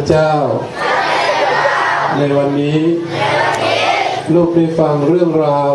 ระเจ้า ในวันนี้ ลูกได้ฟังเรื่องราว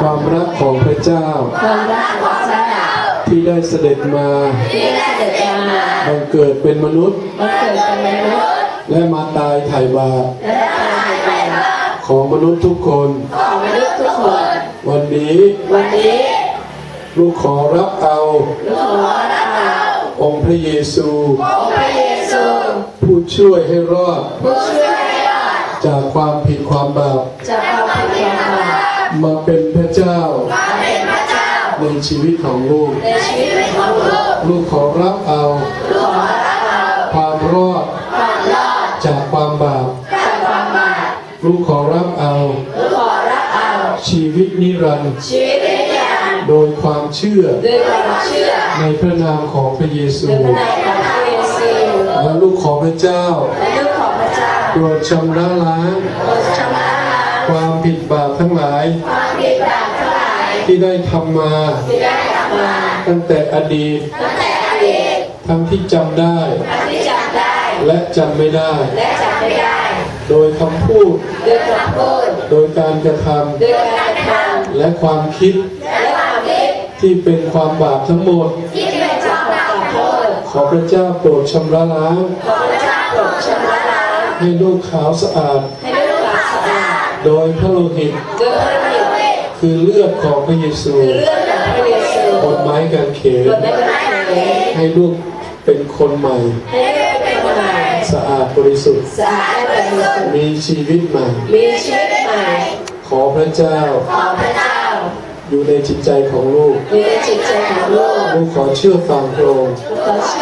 ความรักของพระเจ้า ความรักของพระเจ้า ที่ได้เสด็จมาที่ได้เกิดมาบังเกิดเป็นมนุษย์บังเกิดเป็นมนุษย์ และมาตายไถ่บาปและตายไปของมนุษย์ทุกคนของมนุษย์ทุกคน วันนี้วันนี้ลูกขอรับเอาลูกขอรับเอาองค์พระเยซูองค์พระเย ซูผู้ช่วยให้รอด ผู้ช่วยให้รอด จากความผิดความบาปจากความผิดความบาปมาเป็นพระเจ้ามาเป็นพระเจ้าในชีวิตของลูกในชีวิตของลูกลูกขอรับเอาลูกขอรับเอาความรอดความรอดจากความบาปจากความบาปลูกขอรับเอาลูกขอรับเอาชีวิตนิรันดร์ชีวิตนิรันดร์โดยความเชื่อด้วยความเชื่อในพระนามของพระเยซูในพระนาม และลูกขอพระเจ้าและลูกของพระเจ้าโปรดชำระล้างโปรดชำระล้างความผิดบาปทั้งหลายความผิดบาปทั้งหลายที่ได้ทำมาที่ได้ทำมาตั้งแต่อดีตตั้งแต่อดีต ทั้งที่จำได้ทั้งที่จำได้และจำไม่ได้และจำไม่ได้ โดยคำพูดด้วยคำพูดโดยการกระทด้วยการกระทำและความคิดำและความคิด ที่เป็นความบาปทั้งหมดที่เป็นเจ้าขอโทษ ขอพระเจ้าโปรดชำระล้างขอพระเจ้าโปรดชำระล้างให้ลูกขาวสะอาด ให้ลูกหลานสะอาด โดยพระโลหิตโดยพระหิต คือเลือดของพระเยซูคือเลือดของพระเยซูบนไม้กางเขบนทได้เป็นเขยให้ลูกเป็นคนใหม่ให้ลูกเป็นคนใหม่สะอาดบริสุทธิ์ สะอาดและบริสุทธิ์ มีชีวิตใหม่ มีชีวิตใหม่ ขอพระเจ้า ขอพระเจ้า อยู่ในจิตใจของลูก อยู่ในจิตใจของลูก ลูกขอเชื่อฟังพระองค์ขอเชื่อ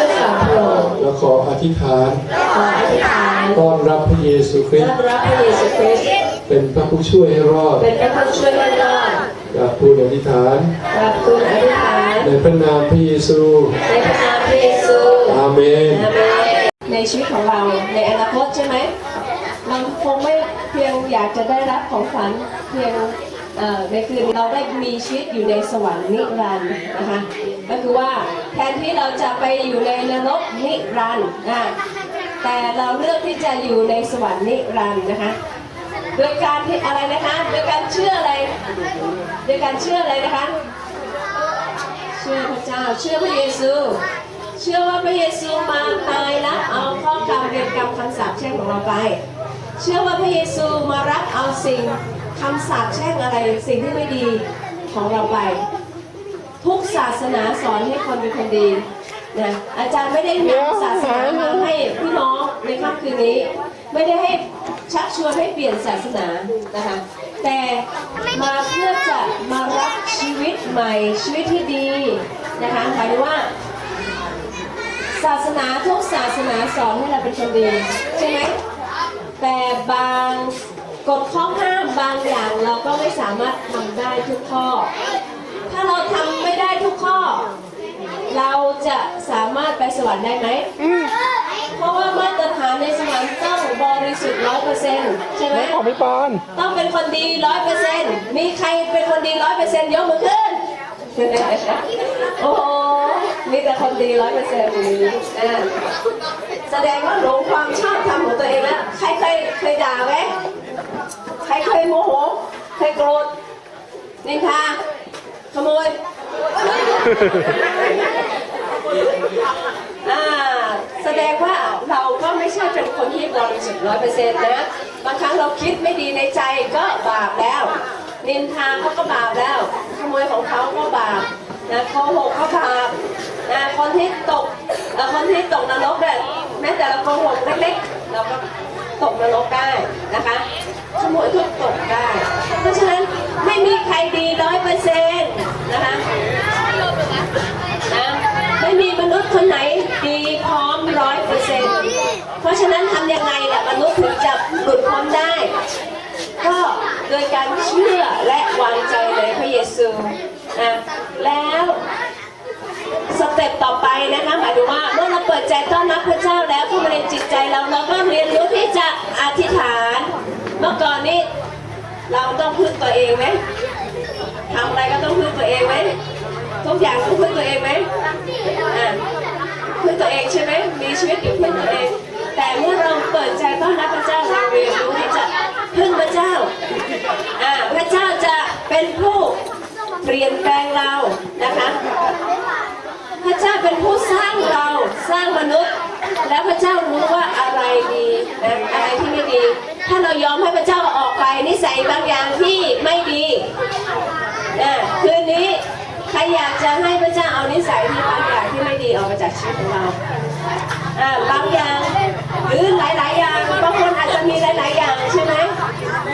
ธิษฐานขออธิษฐานต้อนรับพระเยซูคริสต้อต์นรับพระเยซูคริสต์เป็นพระผู้ช่วยให้รอดเป็นพระผู้ช่วยให้รอดอยากพูดอธิษฐาน รับคุณอธิษฐานในพระนามพระเยซู ในพระนามพระเยซูอาเมน อาเมนในชีวิตของเราในอนาคตใช่ไหมเราคงไม่เพียงอยากจะได้รับของขวัญเพียงเอ่อ ในคืนเราได้มีชีวิตอยู่ในสวรรค์นิรันดร์นะคะก็คือว่าแทนที่เราจะไปอยู่ในนรกนิรันดร์นะแต่เราเลือกที่จะอยู่ในสวรรค์นิรันดร์นะคะโดยการที่อะไรนะคะโดยการเชื่ออะไรโดยการเชื่ออะไรนะคะ เชื่อพระเจ้าเชื่อพระเยซูเชื่อว่าพระเยซูมาตายแล้วเอาข้อกรรมเวรกรรมคำสาปแช่งของเราไป เชื่อว่าพระเยซูมา เอาสิ่งคำสาปแช่งอะไรสิ่งที่ไม่ดีของเราไป ทุกศาสนาสอนให้คนเป็นคนดีนะอาจารย์ไม่ได้นำศาสนามาให้พี่น้องในค่ำคืนนี้ ไม่ได้ให้ชักชวนให้เปลี่ยนศาสนานะคะแต่มาเพื่อจะมารับชีวิตใหม่ชีวิตที่ดีนะคะหมายถึงว่า ศาสนาทุกศาสนาสอนให้เราเป็นคนดีใช่ไหมแต่บาง กฎข้อห้ามบางอย่างเราก็ไม่สามารถทำได้ทุกข้อ ถ้าเราทำไม่ได้ทุกข้อ เราจะสามารถไปสวรรค์ได้ไหม เพราะว่ามาตรฐานในสวรรค์ต้องบริสุทธิ์ร้อยเปอร์เซ็นต์ใช่ไหมของพี่ปอนต้องเป็นคนดีร้อยเปอร์เซ็นต์มีใครเป็นคนดีร้อยเปอร์เซ็นต์ยกมือขึ้น โอ้โหมีแต่คนดีร้อยเปอร์เซ็นต์แสดงว่าหลงความชอบธรรมของตัวเองแล้ว ใครเคยเคยด่าไหม ใครเคยโมโห เคยโกรธนินทาขโมยแสดงว่าเราก็ไม่ใช่เป็นคนที่บริสุทธิ์ร้อยเปอร์เซ็นต์นะบางครั้งเราคิดไม่ดีในใจก็บาปแล้ว นินทาเขาก็บาปแล้ว ขโมยของเขาก็บาปนะโกหกก็บาปนะคนที่ตกคนที่ตกนรกเนี่ยแม้แต่เราโกหกเล็กๆ เราก็ตกนรกได้นะคะขโมยก็ตกได้ เพราะฉะนั้นไม่มีใครดีร้อยเปอร์เซ็นต์นะคะนะไม่มีมนุษย์คนไหนดีพร้อมร้อยเปอร์เซ็นต์เพราะฉะนั้นทำยังไงล่ะมนุษย์ถึงจะหลุดพ้นได้ ก็โดยการเชื่อและวางใจในพระเยซูนะแล้ว สเต็ปต่อไปนะคะหมายถึงว่าเมื่อเราเปิดใจต้อนรับพระเจ้าแล้วเข้ามาในจิตใจเราเราก็เรียนรู้ที่จะอธิษฐาน เมื่อก่อนนี้เราต้องพึ่งตัวเองไหมทำอะไรก็ต้องพึ่งตัวเองไหมทุกอย่างต้องพึ่งตัวเองไหมพึ่งตัวเองใช่ไหมมีชีวิตอยู่พึ่งตัวเอง แต่เมื่อเราเปิดใจต้อนรับพระเจ้าเราเรียนรู้ที่จะพึ่งพระเจ้าพระเจ้าจะเป็นผู้เปลี่ยนแปลงเรานะคะ ระเจ้าเป็นผู้สร้างเราสร้างมนุษย์ แล้วพระเจ้ารู้ว่าอะไรดีนะอะไรที่ไม่ดี ถ้าเรายอมให้พระเจ้าออกไปนิสัยบางอย่างที่ไม่ดีนะคืนนี้ใครอยากจะให้พระเจ้าเอานิสัยที่บางอย่างที่ไม่ดีออกไปจากชีวิตของเราอ่าบางอย่างหรือหลาย ๆ อย่างบางคนอาจจะมีหลาย ๆ อย่างใช่ไหม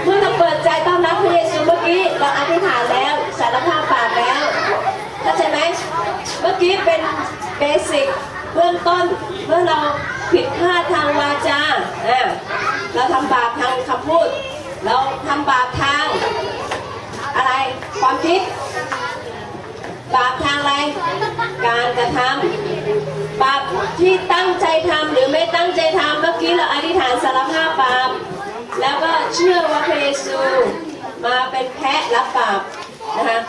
เมื่อเราเปิดใจต้อนรับพระเยซูเมื่อกี้เราอธิษฐานแล้วสารภาพบาปแล้ว เข้าใจไหม เมื่อ กี้เป็นเบสิกเบื้องต้นเมื่อเราผิดพลาดทางวาจาอะเราทำบาปทางคำพูด เราทำบาปทาง อะไรความคิด บาปทางอะไร การกระทำบาปที่ตั้งใจทำหรือไม่ตั้งใจทำเมื่อกี้เราอธิษฐานสารภาพบาปแล้วก็เชื่อว่าพระเยซูมาเป็นแพะรับบาปนะคะ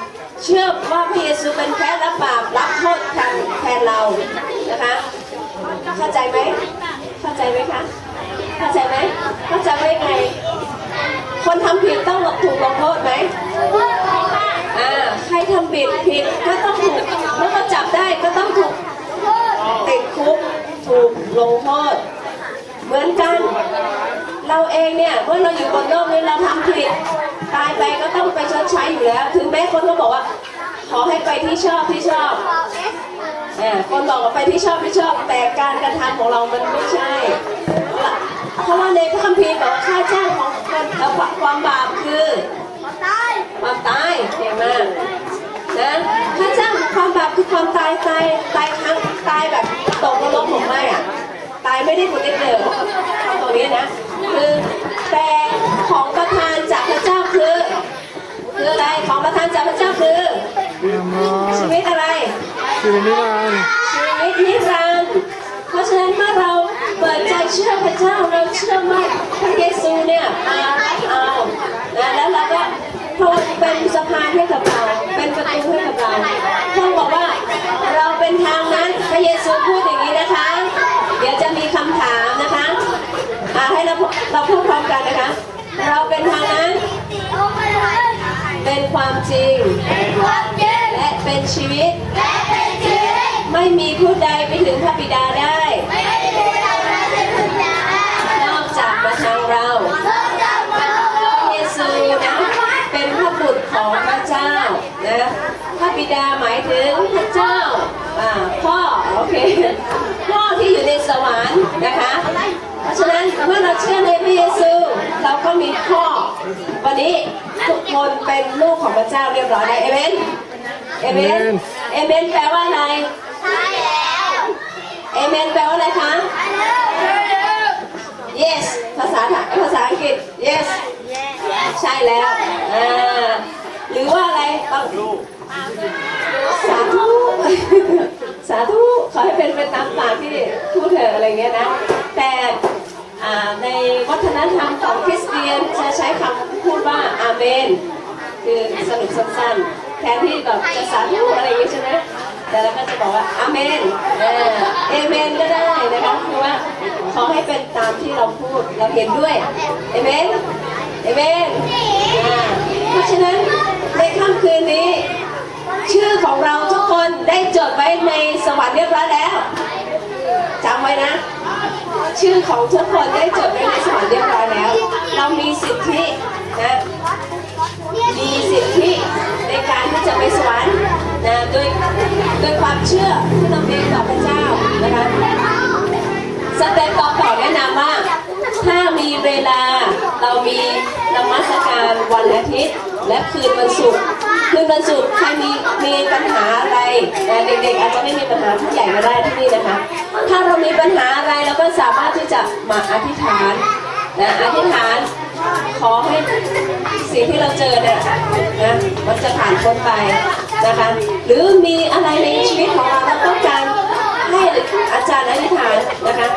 เชื่อว่าพระเยซูเป็นแพ้รับบาปรับโทษแทนแทนเรานะคะเข้าใจไหมเข้าใจไหมคะเข้าใจไหมเข้าใจไหมไงคนทำผิดต้องถูกลงโทษไหมอ่าใครทำผิดผิดก็ต้องถูกเมื่อเขาจับได้ก็ต้องถูกติดคุกถูกลงโทษ เหมือนกัน เราเองเนี่ยเราอยู่บนโลกนี้เราทำผิดตายไปก็ต้องไปชดใช้อยู่แล้ว ถึงแม้คนเขาบอกว่า ขอให้ไปที่ชอบที่ชอบเนี่ยคนบอกว่าไปที่ชอบที่ชอบ แต่การกระทำของเรามันไม่ใช่ เพราะว่าในพระคัมภีร์บอกว่าค่าจ้างของคนความบาปคือความตายเก่งมากนะค่าจ้างของความบาปคือความตายตายตายครั้งตายแบบตกนรกผมไม่อะตายไม่ได้คนได้เดิมตรงนี้นะคือแต่ของประทานจากพระเจ้าคือ คืออะไรของประทานจากพระเจ้าคือ ชีวิตอะไร ชีวิตนิรันดร์ชีวิตนิรันดร์เพราะฉะนั้นเมื่อเราเปิดใจเชื่อพระเจ้าเราเชื่อว่าพระเยซูเนี่ยมารับเอานะแล้วเราก็พระองค์เป็นสะพานให้กับเรา เป็นประตูให้กับเราพระองค์บอกว่าเราเป็นทางนั้นพระเยซูพูดอย่างนี้นะคะ เดี๋ยวจะมีคำถามนะคะอ่าให้เราเราพูดพร้อมกันนะคะ เราเป็นทางนั้น เป็นความจริงและเป็นชีวิต ไม่มีผู้ใดไปถึงพระบิดาได้นอกจากมาทางเราพระเยซูนะเป็นพระบุตรของพระเจ้านะพระบิดาหมายถึงพระเจ้าอ่าพ่อโอเคพ่อที่อยู่ในสวรรค์นะคะเพราะฉะนั้นเมื่อเราเชื่อในพระเยซู เราก็มีพ่อวันนี้ทุกคนเป็นลูกของพระเจ้าเรียบร้อยแล้วเอเมนเอเมนเอเมนแปลว่าอะไร เอเมนแปลว่าอะไรคะ yes ภาษาไทยภาษาอังกฤษ yes ใช่แล้วอ่าหรือว่าอะไรต้องสาธุ สาธุ ขอให้เป็นไปตามปากที่พูดเถอะอะไรเงี้ยนะ แต่อ่าในวัฒนธรรมของคริสเตียนจะใช้คำพูดว่าอาเมน คือสรุปสั้นๆ แทนที่แบบจะสาธุอะไรอย่างงี้ใช่ไหม แต่เราก็จะบอกว่าอาเมนเอเอเมนก็ได้นะคะคือว่าขอให้เป็นตามที่เราพูดเราเห็นด้วยเอเมนเอเมนเพราะฉะนั้นในค่ำคืนนี้ ชื่อของเราทุกคนได้จดไว้ในสวรรค์เรียบร้อยแล้วจำไว้นะ ชื่อของทุกคนได้จดไว้ในสวรรค์เรียบร้อยแล้ว เรามีสิทธินะมีสิทธิในการที่จะไปสวรรค์นะโดย โดยความเชื่อที่เรามีต่อพระเจ้านะคะสเต็ปต่อไปแนะนำว่า ถ้ามีเวลาเรามีนมัสการวันอาทิตย์ และคืนวันศุกร์คืนวันศุกร์ใครมีมีปัญหาอะไรเด็กๆอาจจะไม่มีปัญหาผู้ใหญ่ก็ได้ที่นี่นะคะ ถ้าเรามีปัญหาอะไรเราก็สามารถที่จะมาอธิษฐานนะอธิษฐานขอให้สิ่งที่เราเจอเนี่ยนะมันจะผ่านพ้นไป นะคะ หรือมีอะไรในชีวิตของเราเราต้องการให้อาจารย์อธิษฐานนะคะ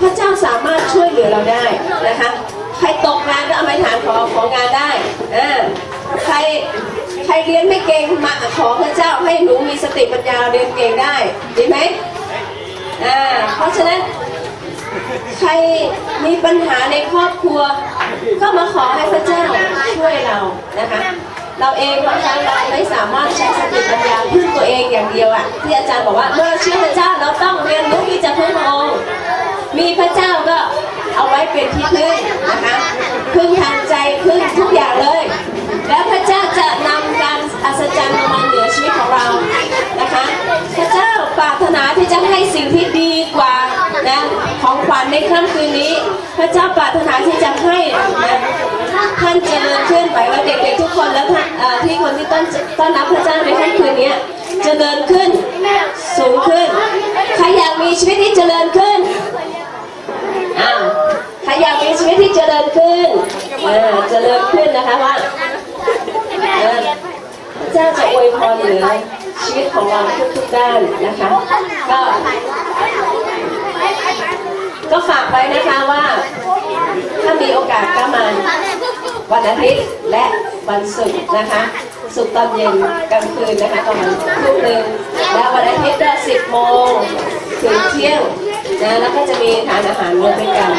พระเจ้าสามารถช่วยเหลือเราได้นะคะใครตกงานก็เอาไปฐานขอของงานได้อ่าใครใครเรียนไม่เก่งมาขอพระเจ้าให้หนูมีสติปัญญาเรียนเก่งได้ดีไหมอ่าเพราะฉะนั้นใครมีปัญหาในครอบครัว ก็มาขอให้พระเจ้าช่วยเรานะคะ เราเองบางครั้งเราไม่สามารถใช้สติปัญญาพึ่งตัวเองอย่างเดียวอะที่อาจารย์บอกว่าเมื่อเราเชื่อพระเจ้าเราต้องเรียนรู้ที่จะพึ่งพระองค์มีพระเจ้าก็เอาไว้เป็นที่พึ่งนะคะพึ่งทางใจพึ่งทุกอย่างเลย แล้วพระเจ้าจะนำการอัศจรรย์มาเหนือชีวิตของเรานะคะ พระเจ้าปรารถนาที่จะให้สิ่งที่ดีกว่านะ ของขวัญในค่ำคืนนี้ พระเจ้าปรารถนาที่จะให้นะท่านเจริญขึ้นไปว่าเด็กๆทุกคนแล้วท่านที่คนที่ต้อนต้อนรับพระเจ้าในค่ำคืนนี้เจริญขึ้นสูงขึ้นใครอยากมีชีวิตที่เจริญขึ้นอ้าวใครอยากมีชีวิตที่เจริญขึ้นเออเจริญขึ้นนะคะว่าพระเจ้าจะอวยพรเหนือชีวิตของเราทุกๆด้านนะคะก็ ก็ฝากไว้นะคะว่า ถ้ามีโอกาสก็มาวันอาทิตย์และวันศุกร์นะคะศุกร์ตอนเย็นกลางคืนนะคะประมาณทุ่มหนึ่งแล้ววันอาทิตย์ก็สิบโมงถึงเที่ยงนะแล้วก็จะมีทานอาหารร่วมด้วยกัน